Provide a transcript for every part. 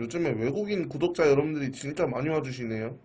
요즘에 외국인 구독자 여러분들이 진짜 많이 와주시네요.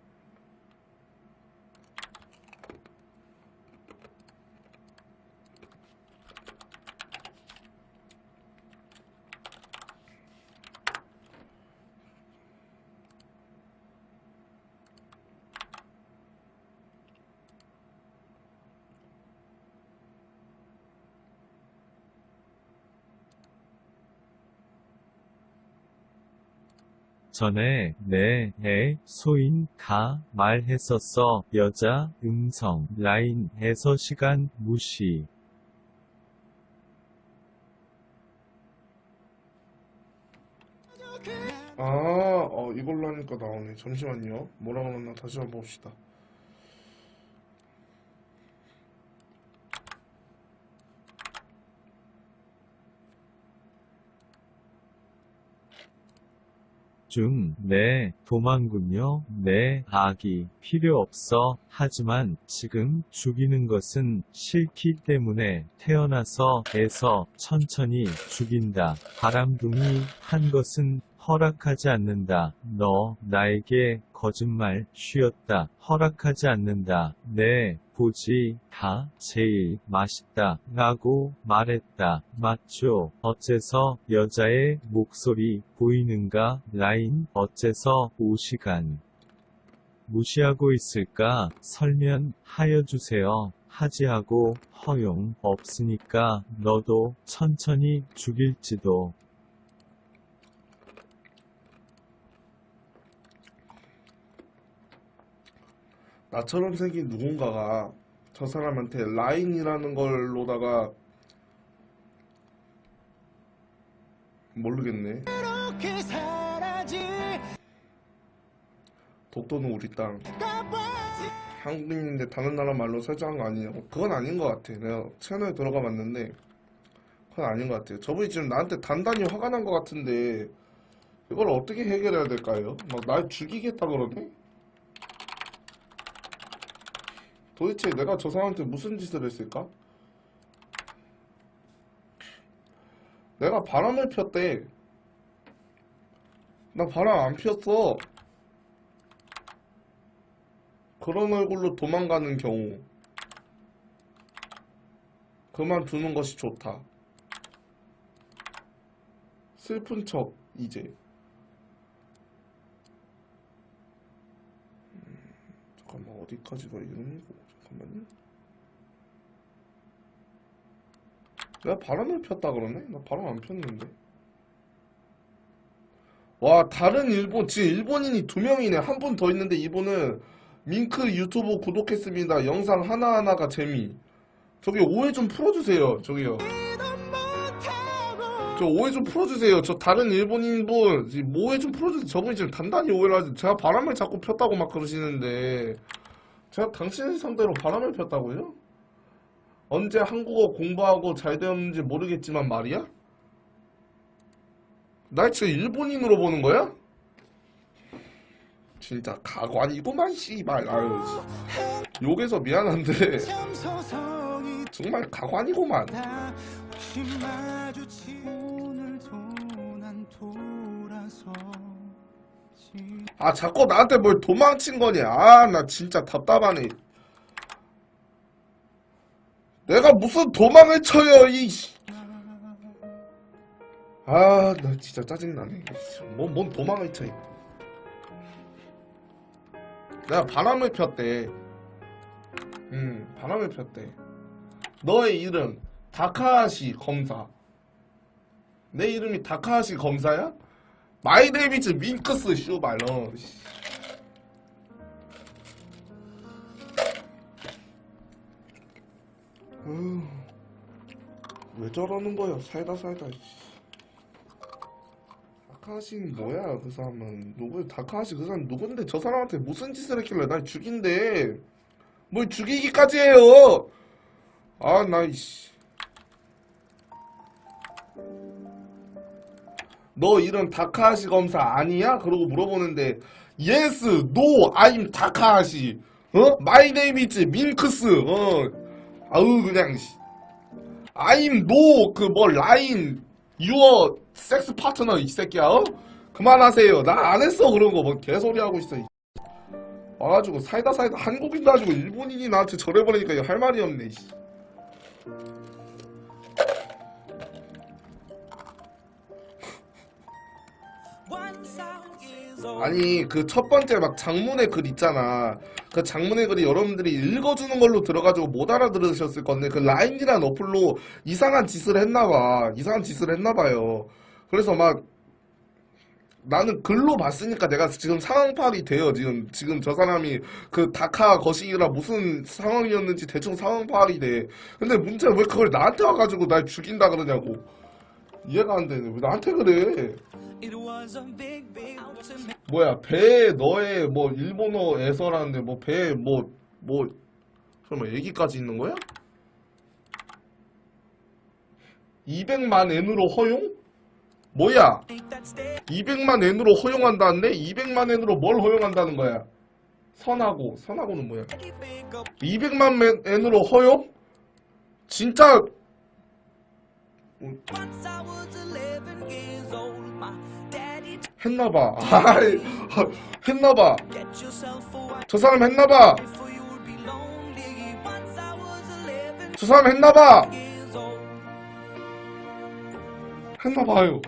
전에 내애 소인 가 말했었어 여자 음성 라인에서 시간 무시 아, 어, 이걸로 하니까 나오네. 잠시만요. 뭐라고 했나 다시 한번 봅시다. 중, 네, 도망군요, 네, 아기, 필요 없어, 하지만, 지금, 죽이는 것은, 싫기 때문에, 태어나서, 에서, 천천히, 죽인다. 바람둥이, 한 것은, 허락하지 않는다. 너, 나에게, 거짓말, 쉬었다. 허락하지 않는다. 네, 보지, 다, 제일, 맛있다. 라고, 말했다. 맞죠? 어째서, 여자의, 목소리, 보이는가? 라인, 어째서, 5시간. 무시하고 있을까? 설면, 하여 주세요. 하지하고, 허용, 없으니까, 너도, 천천히, 죽일지도. 나처럼 생긴 누군가가 저 사람한테 라인이라는 걸로다가 모르겠네. 독도는 우리 땅. 한국인인데 다른 나라 말로 설정한 거 아니에요? 그건 아닌 것 같아. 내가 채널에 들어가 봤는데 그건 아닌 것 같아요. 저분이 지금 나한테 단단히 화가 난 것 같은데 이걸 어떻게 해결해야 될까요? 막 날 죽이겠다 그러네? 도대체 내가 저 사람한테 무슨 짓을 했을까? 내가 바람을 폈대. 나 바람 안 폈어. 그런 얼굴로 도망가는 경우 그만두는 것이 좋다. 슬픈 척 이제 음, 잠깐만 어디까지가 이름이고 잠깐만요. 내가 바람을 폈다 그러네? 나 바람 안 폈는데. 와 다른 일본 지금 일본인이 두 명이네 한 분 더 있는데 이분은 밍크 유튜브 구독했습니다. 영상 하나하나가 재미. 저기 오해 좀 풀어주세요. 저기요. 저 오해 좀 풀어주세요. 저 다른 일본인분 지금 오해 좀 풀어주세요. 저분이 지금 단단히 오해를 하지. 제가 바람을 자꾸 폈다고 막 그러시는데 제가 당신을 상대로 바람을 폈다고요? 언제 한국어 공부하고 잘 되었는지 모르겠지만 말이야? 날 지금 일본인으로 보는 거야? 진짜 가관이구만 씨발 아유 씨. 욕해서 미안한데 정말 가관이구만 아 자꾸 나한테 뭘 도망친 거니 아 나 진짜 답답하네 내가 무슨 도망을 쳐요 이 아, 나 진짜 짜증나네. 뭔, 뭔 도망을 쳐. 내가 바람을 폈대. 음, 바람을 폈대. 너의 이름, 다카하시 검사. 내 이름이 다카하시 검사야? 마이 데이비즈 밍크스 쇼발, 너. 씨. 으, 왜 저러는 거야? 살다 살다. 씨. 다카하시는 뭐야? 그 사람은 누구? 다카하시 그 사람 누군데? 저 사람한테 무슨 짓을 했길래 날 죽인대? 뭘 죽이기까지 해요? 아, 나 이씨. 너 이름 다카하시 검사 아니야? 그러고 물어보는데 yes, no, I'm 다카하시. 어? My name is 민크스. 어. 아우 그냥 씨. I'm no 그 뭐 라인 your sex partner 이 새끼야. 어? 그만하세요. 나 안 했어 그런 거 뭐 개소리 하고 있어. 이 와가지고 사이다 사이다 한국인 가지고 일본인이 나한테 저래 버리니까 이거 할 말이 없네. 아니 그 첫 번째 막 장문의 글 있잖아. 그 장문의 글이 여러분들이 읽어주는 걸로 들어가지고 못 알아들으셨을 건데 그 라인이란 어플로 이상한 짓을 했나봐. 이상한 짓을 했나봐요. 그래서 막 나는 글로 봤으니까 내가 지금 상황 파악이 돼요 지금. 지금 저 사람이 그 다카 거시기라 무슨 상황이었는지 대충 상황 파악이 돼. 근데 문제는 왜 그걸 나한테 와가지고 날 죽인다 그러냐고. 이해가 안 되네. 왜 나한테 그래 뭐야 배 너의 뭐 일본어에서라는데 뭐배뭐뭐 설마 얘기까지 있는 거야? 200만 엔으로 허용? 뭐야? Think that stay 200만 엔으로 허용한다는데 200만 엔으로 뭘 허용한다는 거야? 선하고 선하고는 뭐야? big up. 200만 맨- 엔으로 허용? 진짜 Once I was 11 years old, my daddy 했나봐. 아이, 했나봐. 저 사람 했나봐. before you would be lonely. Once I was 11저 사람 했나봐. 했나봐요.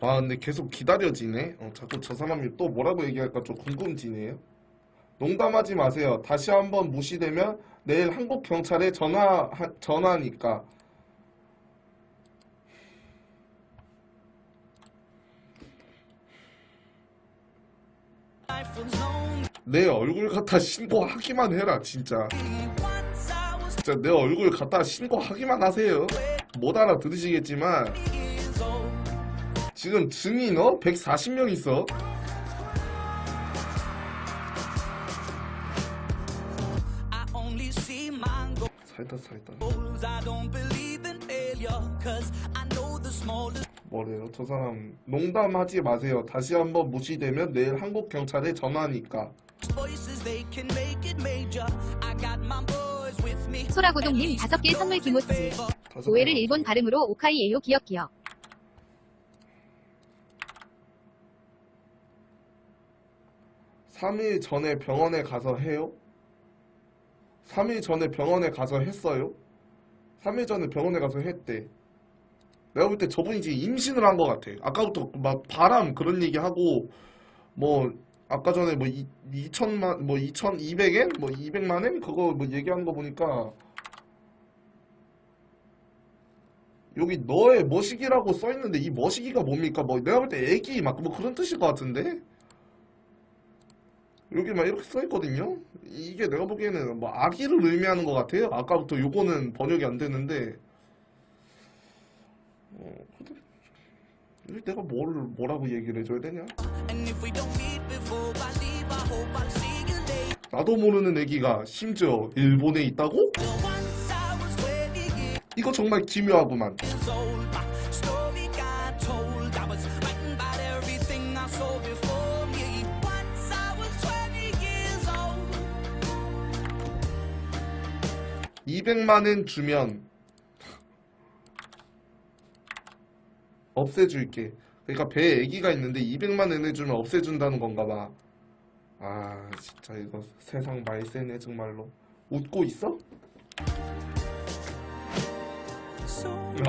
아 근데 계속 기다려지네. 어, 자꾸 저 사람이 또 뭐라고 얘기할까 좀 궁금지네요. 농담하지 마세요. 다시 한번 무시되면 내일 한국 경찰에 전화 하- 전화니까. life was lonely. 내 얼굴 갖다 신고하기만 해라 진짜. 진짜 내 얼굴 갖다 신고하기만 하세요. 못 알아들으시겠지만. 지금 증인 어 140명 있어. 살다 살다. 뭐래요? 저 사람 농담하지 마세요. 다시 한번 무시되면 내일 한국 경찰에 전화니까. 소라고동님 다섯 개 선물 김호지. 다섯 오해를 명. 일본 발음으로 오카이에요 기억 기억. 3일 전에 병원에 가서 해요? 3일 전에 병원에 가서 했어요? 3일 전에 병원에 가서 했대. 내가 볼 때 저분이 지금 임신을 한 것 같아. 아까부터 막 바람 그런 얘기 하고 뭐 아까 전에 뭐 2천만 뭐 2,200엔 뭐 200만 엔 그거 뭐 얘기하는 거 보니까 여기 너의 머시기라고 써 있는데 이 머시기가 뭡니까? 뭐 내가 볼 때 애기 막 뭐 그런 뜻일 것 같은데. 여기 막 이렇게 써 있거든요. 이게 내가 보기에는 뭐 아기를 의미하는 것 같아요. 아까부터 요거는 번역이 안 되는데. 어, 근데 내가 뭘 뭐라고 얘기를 해줘야 되냐? 나도 모르는 애기가 심지어 일본에 있다고? Once I was 20 years 이거 정말 기묘하구만. old, my story got told. I was frightened about everything I saw before me. Once I was 20 years old. 200만 엔 주면 없애줄게. 그러니까 배에 애기가 있는데 200만 엔을 주면 없애준다는 건가 봐. 아 진짜 이거 세상 말세네 정말로. 웃고 있어?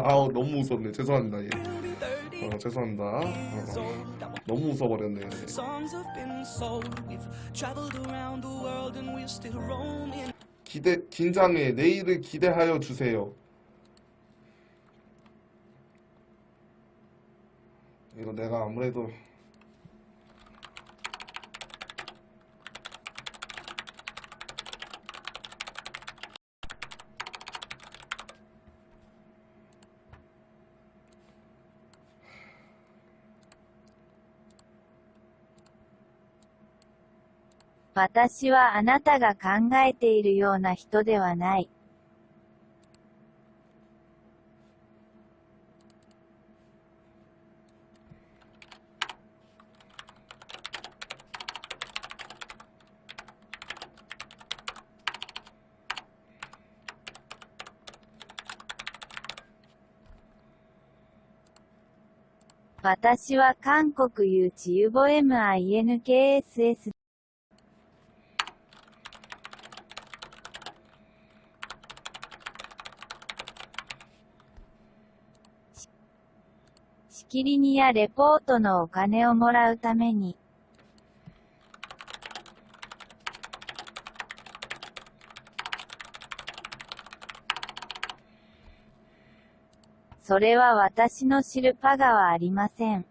아우 너무 웃었네. 죄송합니다. 예. we'll be 30 어, 죄송합니다. 어, old. 너무 웃어버렸네. 기대 긴장해. 내일을 기대하여 주세요. 이거 내가 아무래도 "私はあなたが考えているような人ではない。 私は韓国有地ユボ MINKSS しきりにやレポートのお金をもらうために、それは私の知るパガはありません。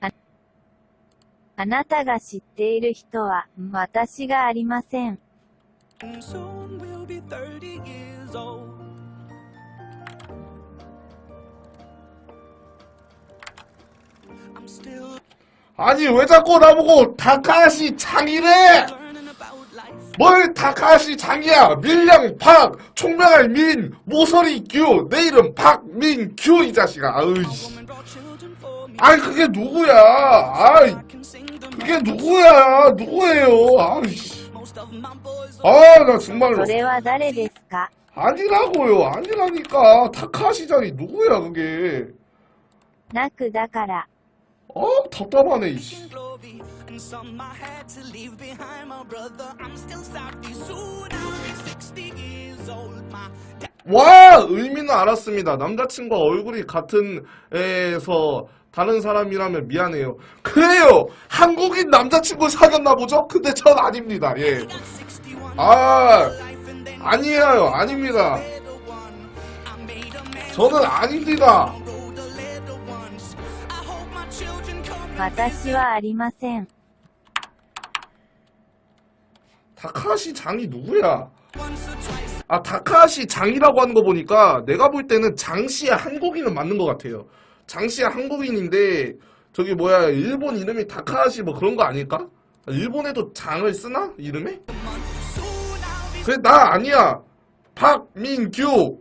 ああなたが知っている人は、私がありません。 아니 왜 자꾸 나보고 다카시 창이래? 뭘 다카시 창이야? 밀량 박, 총명할 민, 모서리 규, 내 이름 박민규 이 자식아. 아이씨. 아니 그게 누구야? 아이 그게 누구야? 누구예요? 아이씨. 아나 정말로. 아니라고요. 아니라니까. 다카시 장이 누구야 그게? 나그다카라. 아 답답하네 이씨 in glory. And some I had to leave behind my brother. I'm still sorry. Soon I'll be 60 years old. My dad 와 의미는 알았습니다. 남자친구와 얼굴이 같은 애에서 다른 사람이라면 미안해요. 그래요. 한국인 남자친구 사귀었나 보죠? 근데 전 아닙니다. 예. got 61아 life and then 아니에요. 아닙니다. 저는 아닙니다. 私はありません。 다카시 장이 누구야? once or twice. 아 다카시 장이라고 하는 거 보니까 내가 볼 때는 장씨의 한국인은 맞는 것 같아요. 장씨의 한국인인데 저기 뭐야 일본 이름이 다카시 뭐 그런 거 아닐까? 일본에도 장을 쓰나 이름에? Soon I'll be 그래 나 아니야 박민규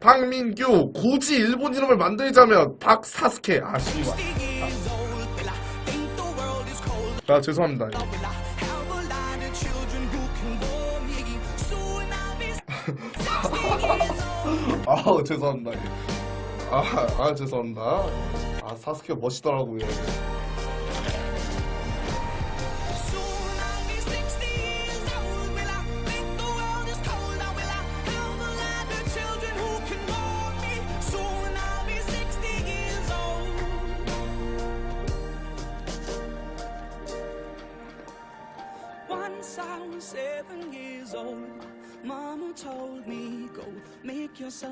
박민규 굳이 일본 이름을 만들자면 박사스케 아 씨발 아 죄송합니다 Will I have a lot of children who can bore me? Soon I'll be 60 years old. 아 죄송합니다 아, 아 죄송합니다 아 사스케 멋있더라고요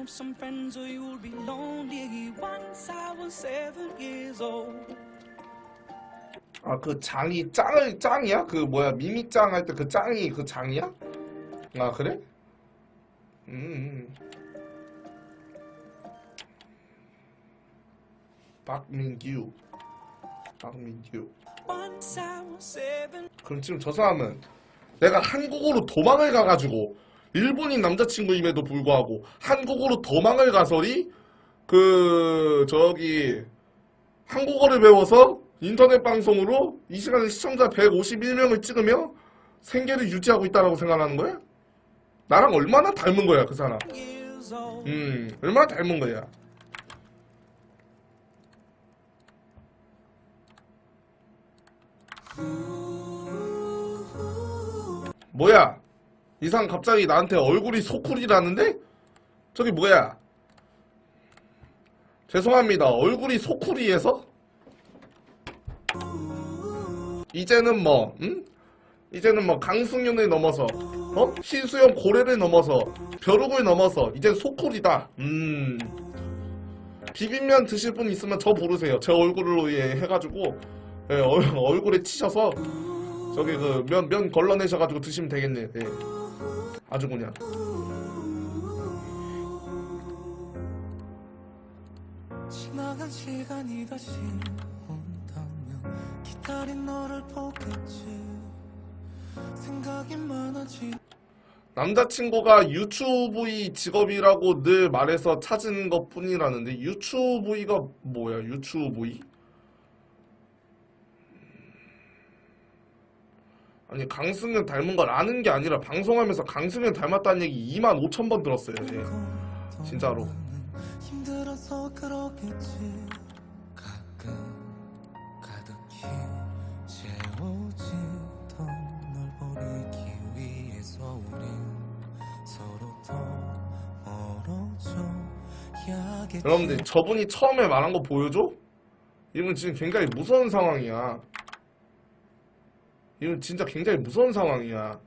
yourself some friends or you'll be lonely. Once I was seven years old. 아 그 장이 짱을 짱이야? 그 뭐야 미미짱 할 때 그 짱이 그 장이야? 아 그래? 음 박민규 박민규. 그럼 지금 저 사람은 내가 한국으로 도망을 가가지고 일본인 남자친구임에도 불구하고 한국으로 도망을 가서리 그 저기 한국어를 배워서 인터넷 방송으로 이 시간에 시청자 151명을 찍으며 생계를 유지하고 있다라고 생각하는 거야? 나랑 얼마나 닮은 거야 그 사람? 음 얼마나 닮은 거야? 뭐야? 이상 갑자기 나한테 얼굴이 소쿨이라는데? 저기 뭐야? 죄송합니다. 얼굴이 소쿨이에서? 이제는 뭐, 응? 이제는 뭐 강승윤을 넘어서, 어? 신수영 고래를 넘어서, 벼룩을 넘어서, 이젠 소쿨이다. 음. 비빔면 드실 분 있으면 저 부르세요. 제 얼굴로 예, 해가지고, 예, 얼, 얼굴에 치셔서, 저기 그 면 면 걸러내셔가지고 드시면 되겠네. 예. 아주 그냥. 지나간 시간이 다시 온다면 기다린 너를 보겠지 생각이 많아지 남자친구가 유튜브이 직업이라고 늘 말해서 찾은 것 뿐이라는데 유튜브이가 뭐야 유튜브이? 아니 강승현 닮은 걸 아는 게 아니라 방송하면서 강승현 닮았다는 얘기 2만 5천 번 들었어요. 예. 진짜로. 힘들어서 그러겠지 가끔 가득히 채워지던 널 버리기 위해서 우린 서로 더 멀어져 야겠지 여러분들 저분이 처음에 말한 거 보여줘? 이건 지금 굉장히 무서운 상황이야. 이건 진짜 굉장히 무서운 상황이야.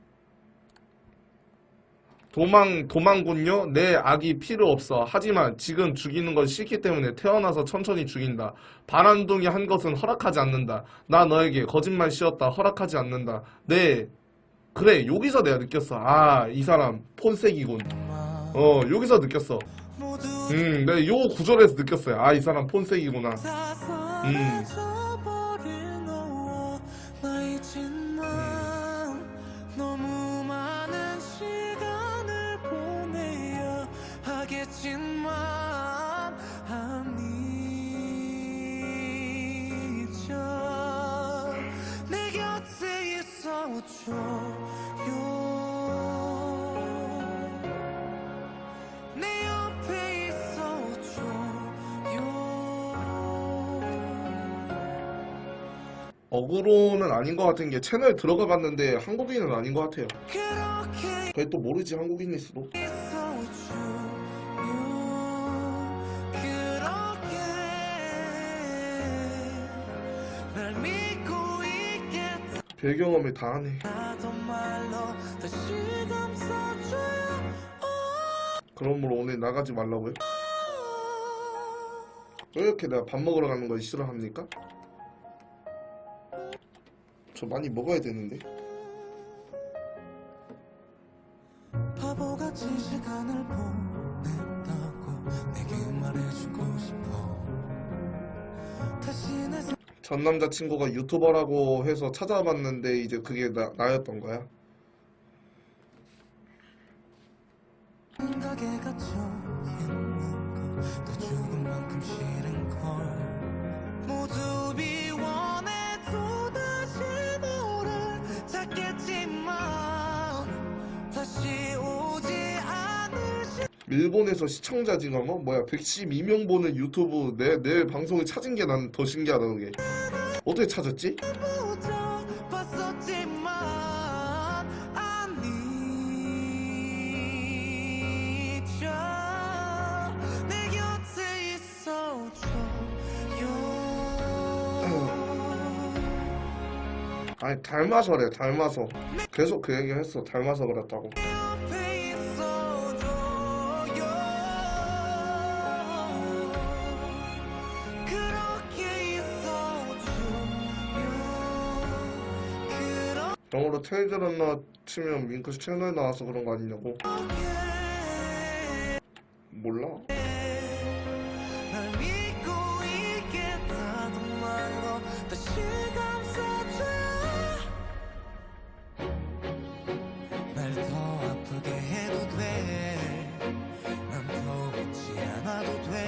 도망 도망군요. 내 악이 필요 없어. 하지만 지금 죽이는 건 싫기 때문에 태어나서 천천히 죽인다. 바람둥이 한 것은 허락하지 않는다. 나 너에게 거짓말 씌웠다. 허락하지 않는다. 네. 그래 여기서 내가 느꼈어. 아 이 사람 폰색이군. 어 여기서 느꼈어. 음, 네, 요 구절에서 느꼈어요. 아, 이 사람 폰색이구나. 다 음. 어그로는 아닌 것 같은 게 채널 들어가 봤는데 한국인은 아닌 것 같아요. 그게 또 모르지, 한국인일 수도. 별경험을 다 하네. 그러므로 오늘 나가지 말라고요? 왜 이렇게 내가 밥 먹으러 가는 걸 싫어합니까? 저 많이 먹어야 되는데. 바보같이 시간을 보냈다고 내게 말해주고 싶어 다시 내 전 남자친구가 유튜버라고 해서 찾아봤는데 이제 그게 나, 나였던 거야. 생각에 갇혀 있는 것도 죽은 만큼 싫은 걸 모두 일본에서 시청자 지금 어 뭐야 112명 보는 유튜브 내 내 방송을 찾은 게 난 더 신기하다 그게. 어떻게 찾았지? 아니 닮아서래 닮아서 계속 그 얘기 했어 닮아서 그랬다고 영어로 테이저런너 치면 윙크스 채널 나와서 그런 거 아니냐고? 몰라. 날 더 아프게 해도 돼난 더 웃지 않아도 돼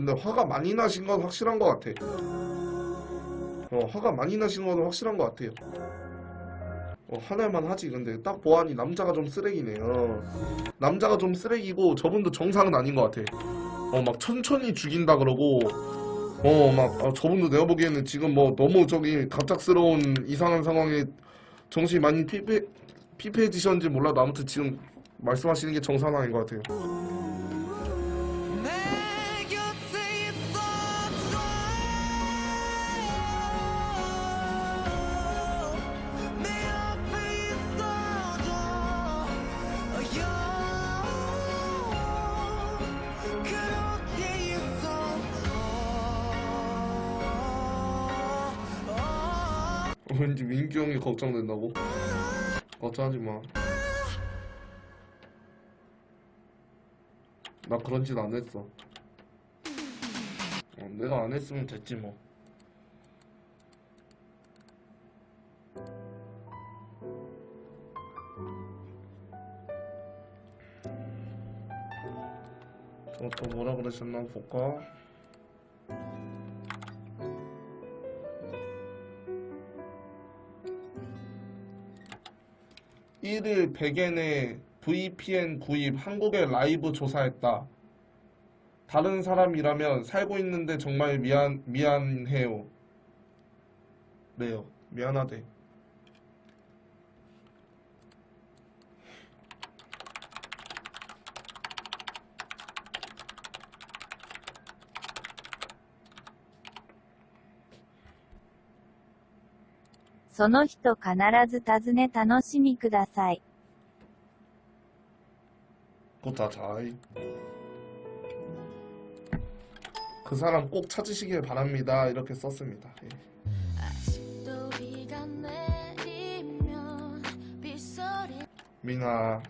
근데 화가 많이 나신 건 확실한 것 같아 어 화가 많이 나신 건 확실한 것 같아요. 어 화낼만 하지. 근데 딱 보아하니 남자가 좀 쓰레기네 요. 남자가 좀 쓰레기고 저분도 정상은 아닌 것 같아. 어 막 천천히 죽인다 그러고 어 막 아, 저분도 내가 보기에는 지금 뭐 너무 저기 갑작스러운 이상한 상황에 정신이 많이 피폐 피폐해지셨는지 몰라도 아무튼 지금 말씀하시는 게 정상 아닌 것 같아요 민규 형이 걱정된다고? 걱정하지 마. 나 그런 짓 안 했어. 어, 내가 안 했으면 됐지 뭐. 저또 뭐라 그러셨나 볼까? 일일 100엔의 VPN 구입 한국에 라이브 조사했다. 다른 사람이라면 살고 있는데 정말 미안 미안해요. 네요. 미안하대.「 その人必ず訪ね楽しみください。 고타자이. 그 사람 꼭 찾으시길 바랍니다. 이렇게 썼습니다. 예. 아직도 비가 내리면 빗소리 미나